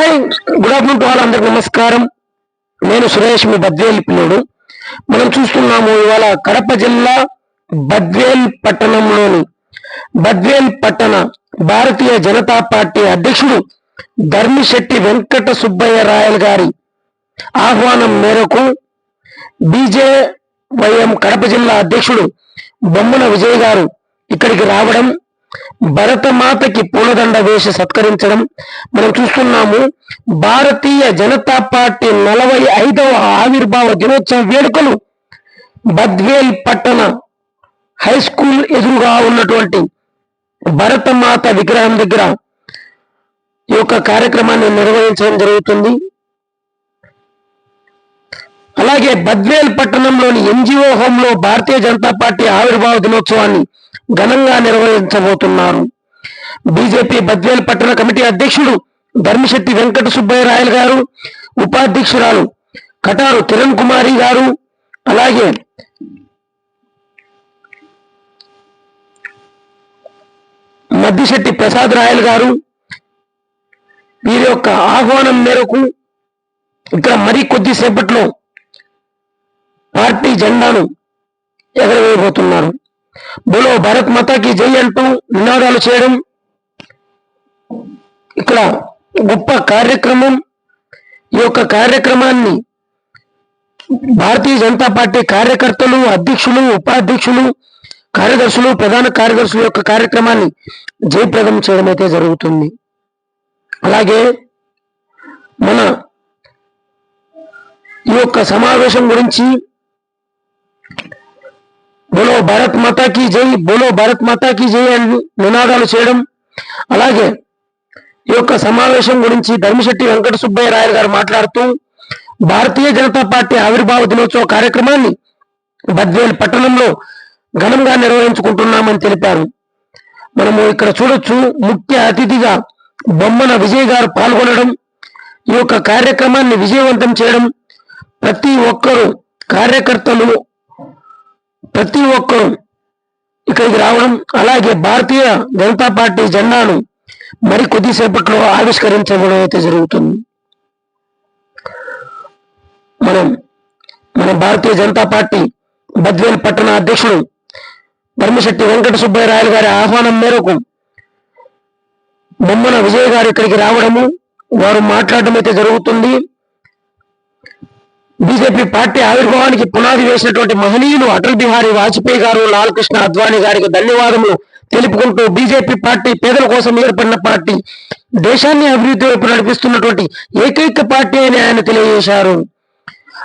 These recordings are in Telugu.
Hi good afternoon to all అందరికి నమస్కారం. నేను సురేష్ మీ బద్వేల్ పిల్లోడు. మనం చూస్తున్నాము ఇవాళ కడప జిల్లా బద్వేల్ పట్టణంలోని బద్వేల్ పట్టణ భారతీయ జనతా పార్టీ అధ్యక్షుడు ధర్మిశెట్టి వెంకట సుబ్బయ్య రాయల్ గారి ఆహ్వానం మేరకు బీజేవైఎం కడప జిల్లా అధ్యక్షుడు బొమ్మన విజయ్ గారు ఇక్కడికి రావడం భరతమాతకి పూలదండ వేసి సత్కరించడం మనం చూస్తున్నాము. భారతీయ జనతా పార్టీ నలభై ఐదవ ఆవిర్భావ దినోత్సవ వేడుకలు బద్వేల్ పట్టణ హై స్కూల్ ఎదురుగా ఉన్నటువంటి భరతమాత విగ్రహం దగ్గర ఈ యొక్క కార్యక్రమాన్ని నిర్వహించడం జరుగుతుంది. అలాగే బద్వేల్ పట్టణంలోని ఎన్జిఓ హోంలో భారతీయ జనతా పార్టీ ఆవిర్భావ దినోత్సవాన్ని ఘనంగా నిర్వహించబోతున్నారు. బీజేపీ బద్వేల్ పట్టణ కమిటీ అధ్యక్షుడు ధర్మశెట్టి వెంకట సుబ్బయ్య రాయల్ గారు ఉపాధ్యక్షురాలు కటారు కిరణ్ కుమారి గారు అలాగే మద్దిశెట్టి ప్రసాద్ రాయల్ గారు. వీరి యొక్క ఆహ్వానం మేరకు ఇక్కడ మరి కొద్దిసేపట్లో పార్టీ జెండాను ఎగరవేయబోతున్నారు. బోలో భారత్ మాతాకి జై అంటూ నినాదాలు చేయడం ఇక్కడ గొప్ప కార్యక్రమం. ఈ యొక్క కార్యక్రమాన్ని భారతీయ జనతా పార్టీ కార్యకర్తలు అధ్యక్షులు ఉపాధ్యక్షులు కార్యదర్శులు ప్రధాన కార్యదర్శుల యొక్క కార్యక్రమాన్ని జయప్రదం చేయడం అయితే జరుగుతుంది. అలాగే మన ఈ యొక్క సమావేశం గురించి బోలో భారత్ మాతాకి జై బోలో భారత్ మాతాకి జై అని నినాదాలు చేయడం. అలాగే ఈ యొక్క సమావేశం గురించి ధర్మశెట్టి వెంకట సుబ్బయ్య రాయలు గారు మాట్లాడుతూ భారతీయ జనతా పార్టీ ఆవిర్భావ దినోత్సవ కార్యక్రమాన్ని బద్వేల్ పట్టణంలో ఘనంగా నిర్వహించుకుంటున్నామని తెలిపారు. మనము ఇక్కడ చూడొచ్చు ముఖ్య అతిథిగా బొమ్మన విజయ్ గారు పాల్గొనడం ఈ యొక్క కార్యక్రమాన్ని విజయవంతం చేయడం. ప్రతి ఒక్కరూ కార్యకర్తలు ప్రతి ఒక్కరూ ఇక్కడికి రావడం అలాగే భారతీయ జనతా పార్టీ జెండాను మరి కొద్దిసేపట్లో ఆవిష్కరించడం అయితే జరుగుతుంది. మనం మన భారతీయ జనతా పార్టీ బద్వేల్ పట్టణ అధ్యక్షుడు ధర్మశెట్టి వెంకట సుబ్బయ్యరాయలు గారి ఆహ్వానం మేరకు బొమ్మన విజయ్ గారు ఇక్కడికి రావడము వారు మాట్లాడడం అయితే జరుగుతుంది. బీజేపీ పార్టీ ఆవిర్భావానికి పునాది వేసినటువంటి మహనీయులు అటల్ బిహారీ వాజ్పేయి గారు లాల్ కృష్ణ అద్వానీ గారికి ధన్యవాదములు తెలుపుకుంటూ బీజేపీ పార్టీ పేదల కోసం ఏర్పడిన పార్టీ దేశాన్ని అభివృద్ధి వైపు నడిపిస్తున్నటువంటి ఏకైక పార్టీ అని ఆయన తెలియజేశారు.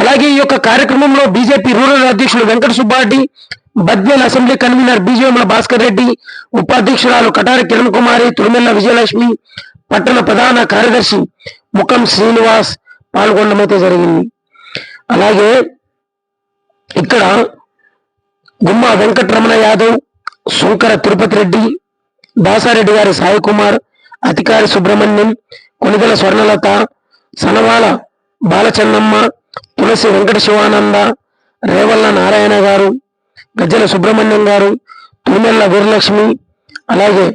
అలాగే ఈ యొక్క కార్యక్రమంలో బీజేపీ రూరల్ అధ్యక్షుడు వెంకట సుబ్బారెడ్డి బద్వేల్ అసెంబ్లీ కన్వీనర్ బీజేఎంల భాస్కర్ రెడ్డి ఉపాధ్యక్షురాలు కటారి కిరణ్ కుమారి తురుమెల్ల విజయలక్ష్మి పట్టణ ప్రధాన కార్యదర్శి ముఖం శ్రీనివాస్ పాల్గొనడం అయితే జరిగింది. అలాగే ఇక్కడ గుమ్మ వెంకటరమణ యాదవ్ శంకర తిరుపతి రెడ్డి దాసారెడ్డి గారి సాయి కుమార్ అధికారి సుబ్రహ్మణ్యం కొనిదల స్వర్ణలత సనవాల బాలచన్నమ్మ తులసి వెంకట శివానంద రేవల్ల నారాయణ గారు గజ్జల సుబ్రహ్మణ్యం గారు తూమెల్ల వీరలక్ష్మి అలాగే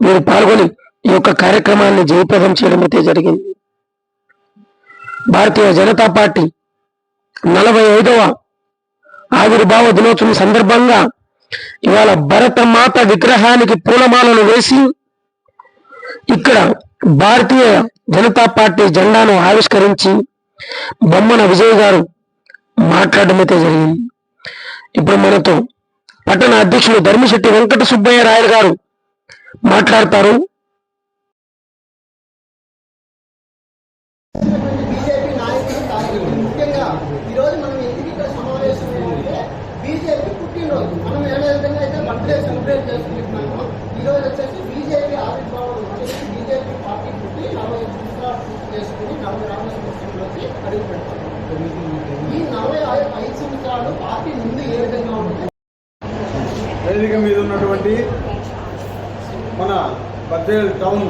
మీరు పాల్గొని ఈ యొక్క కార్యక్రమాన్ని జయప్రదం చేయడం అయితే జరిగింది. భారతీయ జనతా పార్టీ నలభై ఐదవ ఆవిర్భావ దినోత్సవం సందర్భంగా ఇవాళ భరతమాత విగ్రహానికి పూలమాలను వేసి ఇక్కడ భారతీయ జనతా పార్టీ జెండాను ఆవిష్కరించి బొమ్మన విజయ్ గారు మాట్లాడడం అయితే జరిగింది. ఇప్పుడు మనతో పట్టణ అధ్యక్షులు ధర్మశెట్టి వెంకట సుబ్బయ్య రాయలు గారు మాట్లాడతారు బీజేపీ నాయకులు కార్యకర్తలు ముఖ్యంగా ఈరోజు మనం ఎందుకు ఇక్కడ సమావేశం అంటే ఈరోజు మనం ఏదో విధంగా అయితే బర్త్డే సెలబ్రేట్ చేసుకుంటున్నాము ఈరోజు వచ్చేసి బీజేపీ ఆవిర్భావం వచ్చేసి బీజేపీ పార్టీ పుట్టి నలభై సంవత్సరాలు పూర్తి చేసుకుని నలభై రామ సంవత్సరంలోకి అడుగు పెడతాం ఈ నలభై ఐదు సంవత్సరాలు పార్టీ ముందు ఏ విధంగా ఉంటుంది? వేదిక మీద ఉన్నటువంటి మన బద్వేల్ టౌన్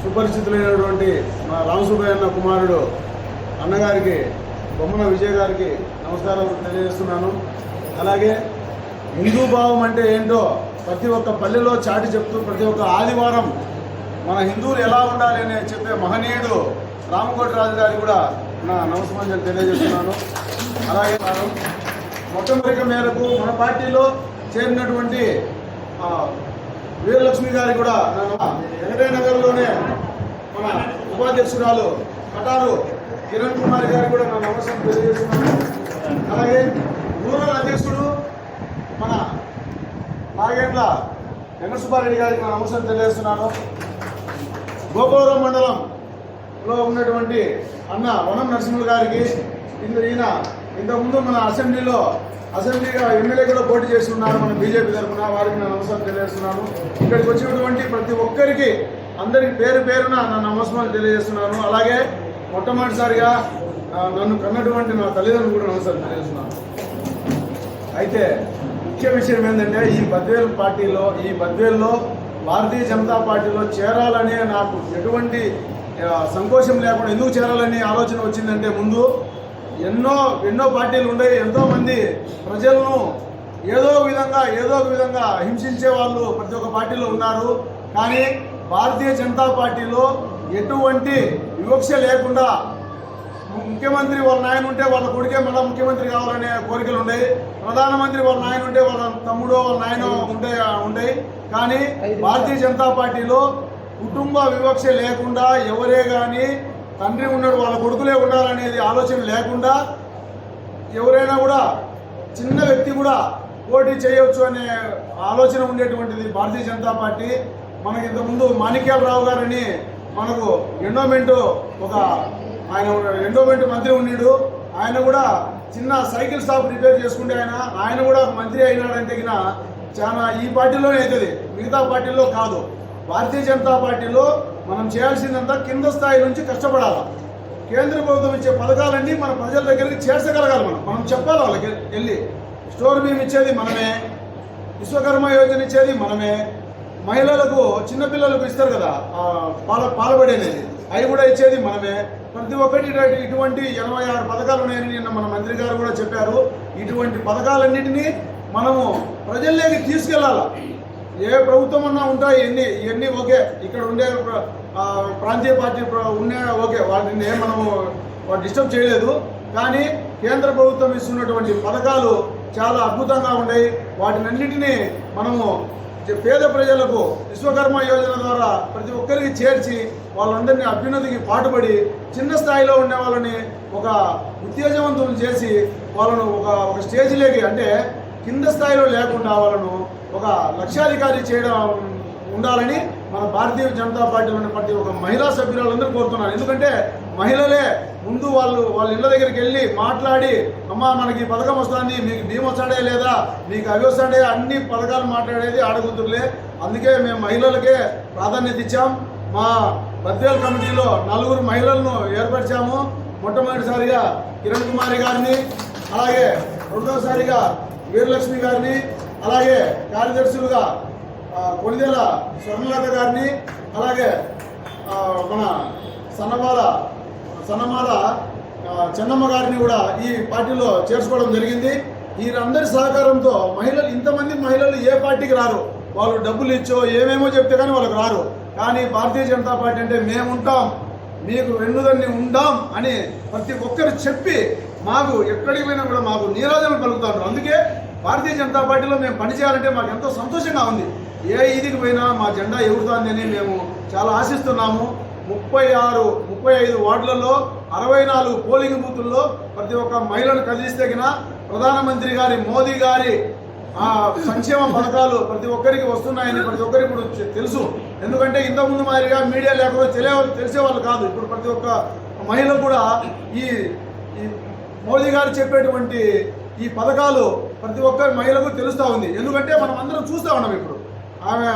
సుపరిచితులైనటువంటి మన రామసుబ్బయ్య అన్న కుమారుడు అన్నగారికి బొమ్మన విజయ్ గారికి నమస్కారం తెలియజేస్తున్నాను. అలాగే హిందూ భావం అంటే ఏంటో ప్రతి ఒక్క పల్లెలో చాటి చెప్తూ ప్రతి ఒక్క ఆదివారం మన హిందువులు ఎలా ఉండాలి అని చెప్పే మహనీయుడు రామకోటి రాజు గారికి కూడా నా నమస్కారం తెలియజేస్తున్నాను. అలాగే మనం మొట్టమొదటి మేరకు మన పార్టీలో చేరినటువంటి వీరలక్ష్మి గారికి కూడా నా వెంకటయ్య నగర్లోనే మన ఉపాధ్యక్షురాలు కటారు కిరణ్ కుమార్ గారికి కూడా నా నమస్కారం తెలియజేస్తున్నాను. అలాగే రూరల్ అధ్యక్షుడు నాగేండ్ల వెంకటసుబ్బారెడ్డి గారికి నా నమస్కారం తెలియజేస్తున్నాను. గోపవరం మండలంలో ఉన్నటువంటి అన్న వనం నరసింహులు గారికి ఇందు ఈయన ఇంతకుముందు మన అసెంబ్లీలో అసెంబ్లీగా ఎమ్మెల్యే కూడా పోటీ చేస్తున్నారు మన బీజేపీ తరఫున. వారికి నా నమస్కారం తెలియజేస్తున్నాను. ఇక్కడికి వచ్చినటువంటి ప్రతి ఒక్కరికి అందరికి పేరు పేరున నా నమస్కారం తెలియజేస్తున్నాను. అలాగే మొట్టమొదటిసారిగా నన్ను కన్నటువంటి నా తల్లిదండ్రులు కూడా నమస్కారం తెలియజేస్తున్నాను. అయితే ముఖ్య విషయం ఏంటంటే ఈ బద్వేల్ పార్టీలో ఈ బద్వేల్లో భారతీయ జనతా పార్టీలో చేరాలనే నాకు ఎటువంటి సంకోచం లేకుండా ఎందుకు చేరాలని ఆలోచన వచ్చిందంటే ముందు ఎన్నో ఎన్నో పార్టీలు ఉన్నాయి ఎంతో మంది ప్రజలను ఏదో ఒక విధంగా ఏదో ఒక విధంగా హింసించే వాళ్ళు ప్రతి ఒక్క పార్టీలో ఉన్నారు. కానీ భారతీయ జనతా పార్టీలో ఎటువంటి వివక్ష లేకుండా ముఖ్యమంత్రి వాళ్ళ నాయన ఉంటే వాళ్ళ కొడుకే మళ్ళీ ముఖ్యమంత్రి కావాలనే కోరికలు ఉండేవి. ప్రధానమంత్రి వాళ్ళ నాయన ఉంటే వాళ్ళ తమ్ముడో వాళ్ళ నాయన ఉండే ఉండేవి. కానీ భారతీయ జనతా పార్టీలో కుటుంబ వివక్ష లేకుండా ఎవరే కానీ తండ్రి ఉన్నాడు వాళ్ళ కొడుకులే ఉండాలనేది ఆలోచన లేకుండా ఎవరైనా కూడా చిన్న వ్యక్తి కూడా పోటీ చేయవచ్చు అనే ఆలోచన ఉండేటువంటిది భారతీయ జనతా పార్టీ. మనకి ఇంతకుముందు మాణిక్యాలరావు గారని మనకు ఎండోమెంటు ఒక ఆయన ఎండోమెంట్ మంత్రి ఉన్నాడు ఆయన కూడా చిన్న సైకిల్ షాప్ రిపేర్ చేసుకుంటే ఆయన ఆయన కూడా మంత్రి అయినాడంటే చాలా ఈ పార్టీలోనే అవుతుంది మిగతా పార్టీల్లో కాదు. భారతీయ జనతా పార్టీలో మనం చేయాల్సిందంతా కింద స్థాయి నుంచి కష్టపడాలి. కేంద్ర ప్రభుత్వం ఇచ్చే పథకాలన్నీ మన ప్రజల దగ్గరికి చేర్చగలగాలి మనం. మనం చెప్పాలి వాళ్ళకి వెళ్ళి? స్టోర్ బీమ్ ఇచ్చేది మనమే. విశ్వకర్మ యోజన ఇచ్చేది మనమే. మహిళలకు చిన్నపిల్లలకు ఇస్తారు కదా పాల పాలబడి అనేది. అవి కూడా ఇచ్చేది మనమే. ప్రతి ఒక్కటి ఇటువంటి ఎనభై ఆరు పథకాలు ఉన్నాయని నిన్న మన మంత్రి గారు కూడా చెప్పారు. ఇటువంటి పథకాలన్నింటినీ మనము ప్రజల్లోకి తీసుకెళ్ళాలి? ఏ ప్రభుత్వం అన్నా ఉంటాయి ఎన్ని ఇవన్నీ ఓకే ఇక్కడ ఉండే ప్రాంతీయ పార్టీ ప్ర- ఉండే ఓకే వాటిని ఏం మనము డిస్టర్బ్ చేయలేదు. కానీ కేంద్ర ప్రభుత్వం ఇస్తున్నటువంటి పథకాలు చాలా అద్భుతంగా ఉన్నాయి. వాటినన్నింటినీ మనము పేద ప్రజలకు విశ్వకర్మ యోజన ద్వారా ప్రతి ఒక్కరికి చేర్చి వాళ్ళందరినీ అభ్యున్నతికి పాటుపడి చిన్న స్థాయిలో ఉండే వాళ్ళని ఒక ఉత్తేజవంతులు చేసి వాళ్ళను ఒక ఒక స్టేజ్లోకి అంటే కింద స్థాయిలో లేకుండా వాళ్ళను ఒక లక్ష్యాధికారి చేయడం ఉండాలని మన భారతీయ జనతా పార్టీలోని ప్రతి ఒక్క మహిళా సభ్యురాలందరూ కోరుతున్నారు ఎందుకంటే మహిళలే ముందు వాళ్ళు వాళ్ళ ఇళ్ళ దగ్గరికి వెళ్ళి మాట్లాడి అమ్మా మనకి ఈ పథకం వస్తుంది మీకు భీమ్ వస్తాడే లేదా? మీకు అవి వస్తాడే? అన్ని పథకాలు మాట్లాడేది ఆడకూతురులే. అందుకే మేము మహిళలకే ప్రాధాన్యత ఇచ్చాం. మా భద్రాల కమిటీలో నలుగురు మహిళలను ఏర్పరిచాము. మొట్టమొదటిసారిగా కిరణ్ కుమారి గారిని అలాగే రెండోసారిగా వీరలక్ష్మి గారిని అలాగే కార్యదర్శులుగా ఆ, కొనిదేల స్వర్ణలత గారిని అలాగే మన సన్నబాల సన్నమాల చెన్నమ్మ గారిని కూడా ఈ పార్టీలో చేర్చుకోవడం జరిగింది. వీరందరి సహకారంతో మహిళలు ఇంతమంది మహిళలు ఏ పార్టీకి రారు. వాళ్ళు డబ్బులు ఇచ్చో ఏమేమో చెప్తే కానీ వాళ్ళకి రారు. కానీ భారతీయ జనతా పార్టీ అంటే మేము ఉంటాం మీకు రెండుదన్ని ఉండాం అని ప్రతి ఒక్కరు చెప్పి మాకు ఎక్కడికి పోయినా కూడా మాకు నీరాజనం కలుగుతారు అందుకే భారతీయ జనతా పార్టీలో మేము పనిచేయాలంటే మాకు ఎంతో సంతోషంగా ఉంది. ఏ ఈదికి పోయినా మా జెండా ఎగురుతుందని మేము చాలా ఆశిస్తున్నాము. ముప్పై ఆరు ముప్పై ఐదు వార్డులలో అరవై నాలుగు పోలింగ్ బూతుల్లో ప్రతి ఒక్క మహిళను కదిలిస్తగిన ప్రధానమంత్రి గారి మోదీ గారి సంక్షేమ పథకాలు ప్రతి ఒక్కరికి వస్తున్నాయని ప్రతి ఒక్కరికి ఇప్పుడు తెలుసు. ఎందుకంటే ఇంతకుముందు మాదిరిగా మీడియా లేకపోతే తెలియ తెలిసేవాళ్ళు కాదు. ఇప్పుడు ప్రతి ఒక్క మహిళ కూడా ఈ ఈ మోదీ గారు చెప్పేటువంటి ఈ పథకాలు ప్రతి ఒక్క మహిళకు తెలుస్తూ ఉంది. ఎందుకంటే మనం అందరం చూస్తూ ఉన్నాం ఇప్పుడు. ఆమె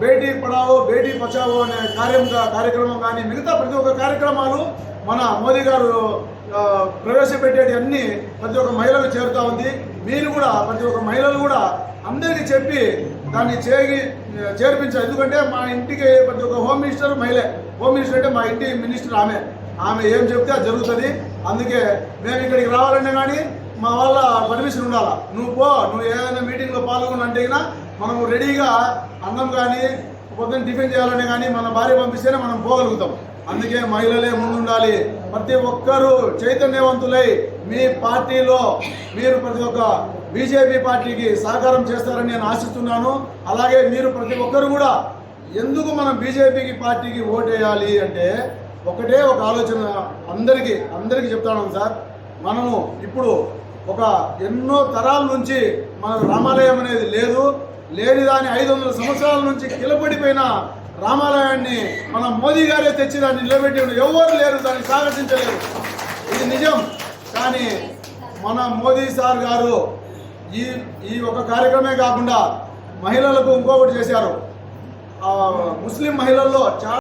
బేటీ పడావో బేటీ బచావో అనే కార్యం కార్యక్రమం కానీ మిగతా ప్రతి ఒక్క కార్యక్రమాలు మన మోదీ గారు ప్రవేశపెట్టేటి అన్ని ప్రతి ఒక్క మహిళకు చేరుతూ ఉంది. మీరు కూడా ప్రతి ఒక్క మహిళలు కూడా అందరికీ చెప్పి దాన్ని చేయి చేర్పించారు. ఎందుకంటే మా ఇంటికి ప్రతి ఒక్క హోమ్ మినిస్టర్ మహిళే. హోమ్ మినిస్టర్ అంటే మా ఇంటి మినిస్టర్ ఆమె. ఆమె ఏం చెప్తే అది జరుగుతుంది. అందుకే మేము ఇక్కడికి రావాలంటే కానీ మా వాళ్ళ పర్మిషన్ ఉండాలా. నువ్వు పో నువ్వు ఏదైనా మీటింగ్లో పాల్గొనంటే మనము రెడీగా అన్నం కానీ పొద్దున్న టిఫిన్ చేయాలని కానీ మన భార్య పంపిస్తేనే మనం పోగలుగుతాం. అందుకే మహిళలే ముందుండాలి. ప్రతి ఒక్కరూ చైతన్యవంతులై మీ పార్టీలో మీరు ప్రతి ఒక్క బీజేపీ పార్టీకి సహకారం చేస్తారని నేను ఆశిస్తున్నాను. అలాగే మీరు ప్రతి ఒక్కరు కూడా ఎందుకు మనం బీజేపీకి పార్టీకి ఓటేయాలి అంటే ఒకటే ఒక ఆలోచన అందరికీ అందరికీ చెప్తాను సార్. మనము ఇప్పుడు ఒక ఎన్నో తరాల నుంచి మన రామాలయం అనేది లేదు. లేని దాని ఐదు వందల సంవత్సరాల నుంచి కిలబడిపోయిన రామాలయాన్ని మన మోదీ గారే తెచ్చి దాన్ని నిలబెట్టి ఎవరు లేరు దాన్ని సాగతించలేరు ఇది నిజం. కానీ మన మోదీ సార్ గారు ఈ ఈ ఒక కార్యక్రమే కాకుండా మహిళలకు ఇంకొకటి చేశారు. ముస్లిం మహిళల్లో చాలా